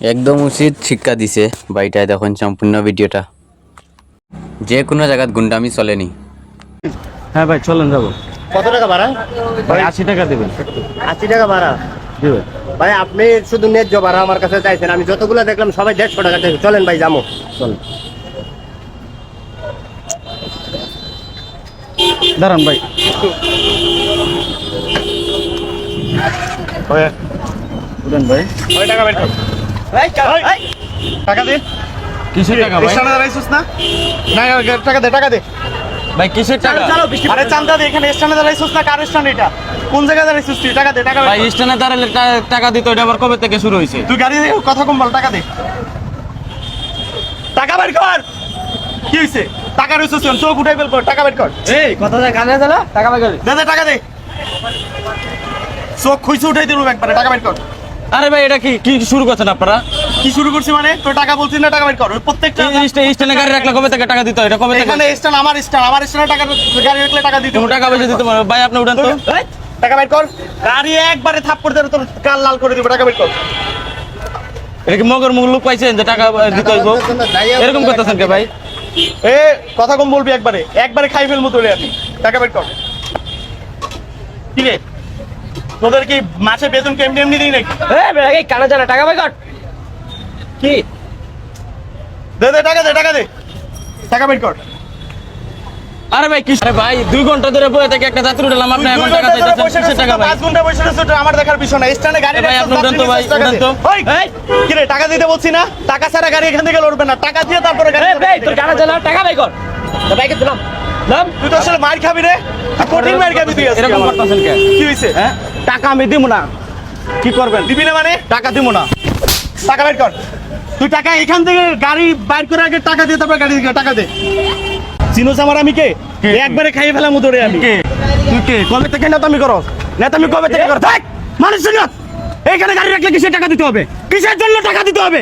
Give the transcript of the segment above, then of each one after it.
একদম উচিত শিক্ষা দিছে বাইটায় দেখুন সম্পূর্ণ ভিডিওটা। যে কোনো জায়গাত গুন্ডামি চলেনি। হ্যাঁ ভাই চলেন যাব। কত টাকা ভাড়া? ভাই আশি টাকা দেবেন। আশি টাকা ভাড়া? দেবেন। ভাই আপনি শুধু ন্যায্য ভাড়া আমার কাছে চাইছেন আমি যতগুলো দেখলাম সবাই দেড়শো টাকা চাইছে। চলেন ভাই যাব। চলেন। দাঁড়ান ভাই। ভাই। টাকা দে। কিসের টাকা ভাই? স্ট্যান্ডে দাঁড়াইছিস না? না টাকা দে টাকা দে। ভাই কিসের টাকা? আরে চান্দা দে এখানে স্ট্যান্ডে দাঁড়াইছিস না? কার স্ট্যান্ড এটা? কোন জায়গায় দাঁড়াইছিস তুই? টাকা দে টাকা ভাই দে স্ট্যান্ডে দাঁড়ালে টাকা দিত এটা আবার কবে থেকে শুরু হয়েছে তুই গাড়ি দিয়ে কথা কম বল টাকা দে। টাকা বের কর। কি হইছে? টাকা রইছিস কেন? চোখ উঠাই বের কর টাকা বের কর। এই কথা যায় কানে জানা টাকা ভাই দে দে টাকা দে। চোখ খুইছে উঠাই দিলু একবারে টাকা বের কর। আরে ভাই এটা কি কি শুরু করছেন আপনারা? কি শুরু করছি মানে? তো টাকা বলছিস না টাকা বের কর। প্রত্যেকটা স্ট্যান্ডে গাড়ি রাখলে কবে থেকে টাকা দিত এটা কবে থেকে? এখানে স্ট্যান্ড আমার স্ট্যান্ড আমার স্ট্যান্ডে টাকা গাড়ি রাখলে টাকা দিতে টাকা পয়সা দিতে পারো। ভাই আপনি উঠেন তো। টাকা বের কর। গাড়ি একবারে থাপ্পড় দিয়ে তোর কাল লাল করে দিব টাকা বের কর। এটা কি মগর মুখ লোক পাইছেন যে টাকা দিতে হইব? এরকম করতেছেন কে ভাই? এ কথা কম বলবি একবারে। একবারে খাই ফেলব তোরে আমি। টাকা বের কর। ঠিক রে? তোদের কি মাসে বেতন কেমনি এমনি দিই নাকি? এই কানা জানা টাকা বাইকট কি? দে দে টাকা দে টাকা দে। টাকা বাইকট কর। আরে ভাই কি আরে ভাই দুই ঘণ্টা ধরে বসে থেকে একটা যাত্রী উঠলাম আপনি এখন টাকা চাইতেছেন কিসের টাকা ভাই? পাঁচ ঘণ্টা বসে রয়েছিস, আমার দেখার বিষয় না স্ট্যান্ডে গাড়ি ভাই, আপনি উঠান তো ভাই, তো। ওই, কি রে টাকা দিতে বলছি না? টাকা ছাড়া গাড়ি এখান থেকে লড়বে না। টাকা দিয়ে তারপরে গাড়ি তোর কানে জানা টাকা ভাই কর। বাইকে দিলাম নাম। তুই তো আসলে মার খাবি রে। কঠিন মার খাবি তুই এরকম করতেছেন কে? কি হয়েছে হ্যাঁ? টাকা আমি দিব না। কি করবেন? দিবি না মানে? টাকা দিব না। টাকা বের কর। তুই টাকা এখান থেকে গাড়ি বাইর করে আগে টাকা দিয়ে তারপর গাড়ি টাকা দে। চিনোস আমার আমি কে? একবারে খাইয়ে ফেলাম ধরে আমি। কে? তুই কে? কবে থেকে নেতামি করো নেতামি কবে থেকে করো দেখ মানুষ শুনো এইখানে গাড়ি রাখলে কিসের টাকা দিতে হবে? কিসের জন্য টাকা দিতে হবে?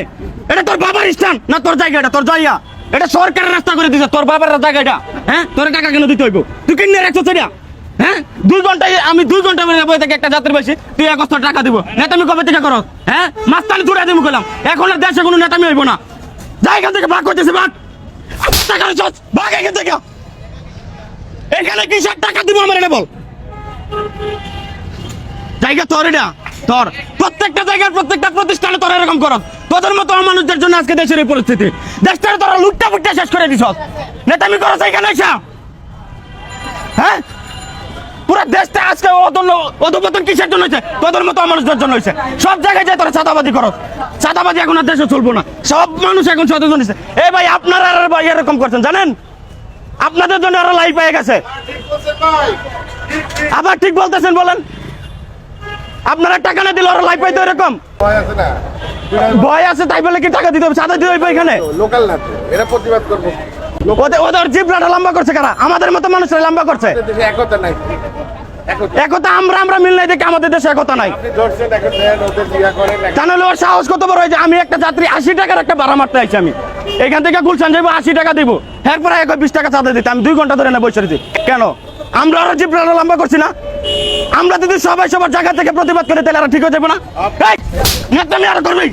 এটা তোর বাবার স্থান না তোর জায়গা এটা? তোর জায়গা। এটা সরকারের রাস্তা করে দিছে তোর বাবার জায়গা এটা। হ্যাঁ? তোর টাকা কেন দিতে হইব? তুই কিনে রাখছো সেটা? হ্যাঁ? দুই ঘন্টায় আমি দুই ঘণ্টা বেড়ে বই থেকে একটা যাত্রী বেশি তুই এক বস্তা টাকা দিব। নেতামি কবে থেকে করো হ্যাঁ? মাস্তানি তুলে দিব কইলাম। এখন দেশে কোনো নেতামি হইব না। এখান থেকে ভাগ করতেছে ভাগ। টাকা কি ভাগ এখান এখানে টাকা দিব আমার এটা বল। জায়গা তোর এটা, তোর। প্রত্যেকটা জায়গার প্রত্যেকটা প্রতিষ্ঠানে তোর এরকম কর তোদের মতো মানুষদের জন্য আজকে দেশের এই পরিস্থিতি। দেশটারে তোরা লুটটা ফুটটা শেষ করে দিছ নেতামি করো এখানে এসা। পুরো দেশটা আজকে অধপতন কিসের জন্য হয়েছে? তোদের মতো মানুষদের জন্য হয়েছে। সব জায়গায় যায় তোরা চাঁদাবাদি করো। চাঁদাবাদি এখন আর দেশে চলবো না। সব মানুষ এখন সচেতন হয়েছে। এ ভাই আপনারা আর ভাই এরকম করছেন জানেন? আপনাদের জন্য আরও লাইফ পেয়ে গেছে। আবার ঠিক বলতেছেন বলেন। আপনারা টাকা না দিলে ওরা লাইফ পাইতো এরকম? ভয় আছে তাই বলে কি টাকা দিতে হবে? চাঁদা দিতে হবে এখানে? লোকাল না এরা প্রতিবাদ করব। ওদের ওদের জিবরাটা লম্বা করছে কারা? আমাদের মতো মানুষরা লম্বা করছে। একতা নাই। একতা। আমরা আমরা মিল নাই দেখে আমাদের দেশে একতা নাই। জানালে ওর সাহস কত বড় হয়েছে? আমি একটা যাত্রী আশি টাকার একটা ভাড়া মারতে আইছি আমি। এখান থেকে গুলশান যাব আশি টাকা দিব। এরপরে এক বিশ টাকা চাঁদা দিতে। আমি দুই ঘণ্টা ধরে না বসে কেন? আমরা আরও জিবরাটা লম্বা করছি না? আমরা যদি সবাই সবার জায়গা থেকে প্রতিবাদ করে তাহলে আর ঠিক হয়ে যাবে না? নেতামি আর করবি?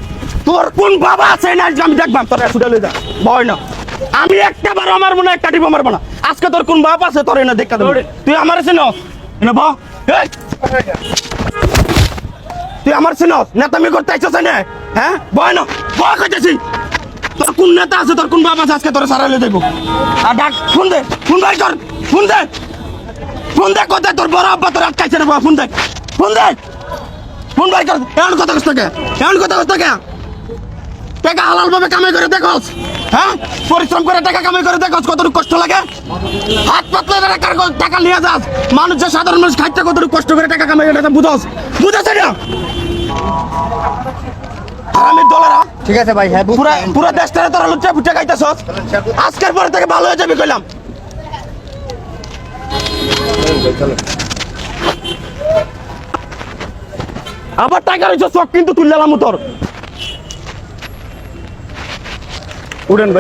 তোর কোন বাবা আছে? না আমি দেখবাম। তোর ছুটে লই যা। ভয় না। আমি একটা বার আমার মনে একটা টিপ মারবো না। আজকে তোর কোন বাপ আছে তোর এনে দেখা দেবো। তুই আমার এসে নস এনে ব তুই আমার সিনস নেতামি করতে আইছস না হ্যাঁ? ভয় না। ভয় করতেছি তোর কোন নেতা আছে তোর কোন বাপ আছে আজকে তোর সারাইলে দেবো আর ডাক ফোন দে। ফোন বাই কর ফোন দে। ফোন দে কোথায় তোর বড় আব্বা তোর আটকাইছে না ফোন দে। ফোন দে। ফোন বাই কর। এমন কথা কষ্ট কে এমন কথা কষ্ট কে টাকা হালাল ভাবে কামাই করে দেখোস হ্যাঁ? পরিশ্রম করে টাকা কামাই করে দেখোস কতটুকু কষ্ট লাগে? হাত পাতলে টাকা টাকা নিয়ে যাস? মানুষ যে সাধারণ মানুষ খাইতে কতটুকু কষ্ট করে টাকা কামাই করে বুঝোস? বুঝাস না? হারামির দলেরা ঠিক আছে ভাই হ্যাঁ পুরা পুরা দেশটারে তোরা লুচ্চা ফুটে খাইতেছস। আজকের পরে থেকে ভালো হয়ে যাবে কইলাম। আবার টাকা রয়েছে কিন্তু তুললাম তোর। উড়েন ভাই